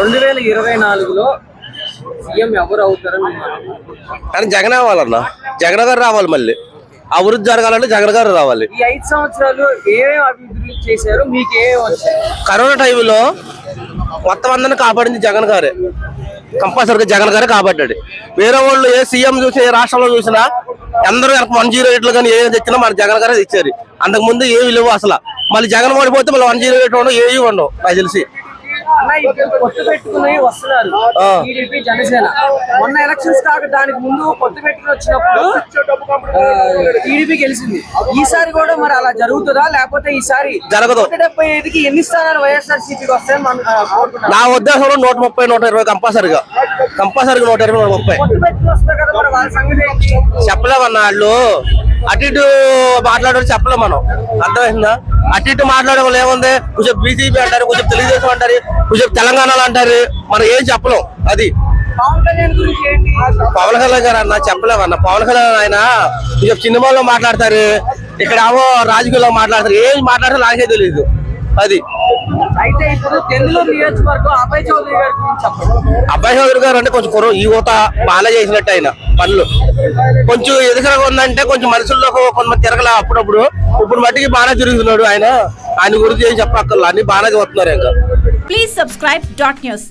రెండు వేల ఇరవై నాలుగులో సీఎం ఎవరు? కానీ జగన్ అవ్వాలన్న. జగన్ గారు రావాలి మళ్ళీ. అభివృద్ధి జరగాలంటే జగన్ గారు రావాలి. ఈ ఐదు సంవత్సరాలు ఏమేమి అభివృద్ధి చేశారు మీకు ఏమేమి వచ్చాయి? కరోనా టైంలో మొత్తం అందరిని కాపాడింది జగన్ గారే. కంపల్సరీగా జగన్ గారే కాపాడ్డాడు వేరే వాళ్ళు ఏ సీఎం చూసి ఏ రాష్ట్రంలో చూసినా అందరూ వన్ జీరో ఎయిట్లు కానీ ఏ తెచ్చినా మన జగన్ గారే తెచ్చారు. అంతకు ముందు ఏ విలువ అసలు. మళ్ళీ జగన్ ఓడిపోతే మళ్ళీ వన్ జీరో ఎయిట్ ఉండవు ఏవి ఉండవు. నాకు తెలిసి పొత్తు పెట్టుకుని వస్తున్నారు. టీడీపీ జనసేన. మొన్న ఎలక్షన్స్ కాక దానికి ముందు పొత్తు పెట్టుకుని వచ్చినప్పుడు టీడీపీ గెలిచింది. ఈసారి కూడా మరి అలా జరుగుతుందా? లేకపోతే ఈసారి జరగదు. డెబ్బై ఐదుకి ఎన్ని స్థానాలు వైఎస్ఆర్ సిపికి వస్తాయని మనం నా ఉద్దేశంలో నూట ముప్పై నూట ఇరవై కంపల్సరీగా. కంపల్సరీగా నూట ఇరవై నూట ముప్పై. చెప్పలేమన్నా వాళ్ళు? అటు ఇటు మాట్లాడారు చెప్పలేం మనం. అర్థమైందా? అటు ఇటు మాట్లాడే వాళ్ళు ఏముంది కొంచెం బీజేపీ అంటారు కొంచెం తెలుగుదేశం అంటారు కొంచెం తెలంగాణలో అంటారు. మనం ఏం చెప్పలేం. అది పవన్ కళ్యాణ్ గారు అన్న చెప్పలేమన్న పవన్ కళ్యాణ్ ఆయన కొంచెం సినిమాలో మాట్లాడతారు. ఇక్కడ ఏమో రాజకీయాల్లో మాట్లాడతారు. ఏం మాట్లాడతారో నాకే తెలియదు అది. అయితే ఇప్పుడు తెందులూరు నియోజకవర్గం అభయ్ చౌదరి గారి అబ్బాయి చౌదరి గారు అంటే కొంచెం కుర్ర యువత బాగా చేసినట్టు ఆయన. పనులు కొంచెం ఎదుగుగా ఉందంటే కొంచెం మనుషుల్లో కొంతమంది తిరగలే అప్పుడప్పుడు. ఇప్పుడు మట్టికి బాగా తిరుగుతున్నాడు ఆయన. ఆయన గురించి ఏం చెప్పక్కర్లా? అన్ని బాగా చదువుతున్నారు ఇంకా. Please subscribe dot news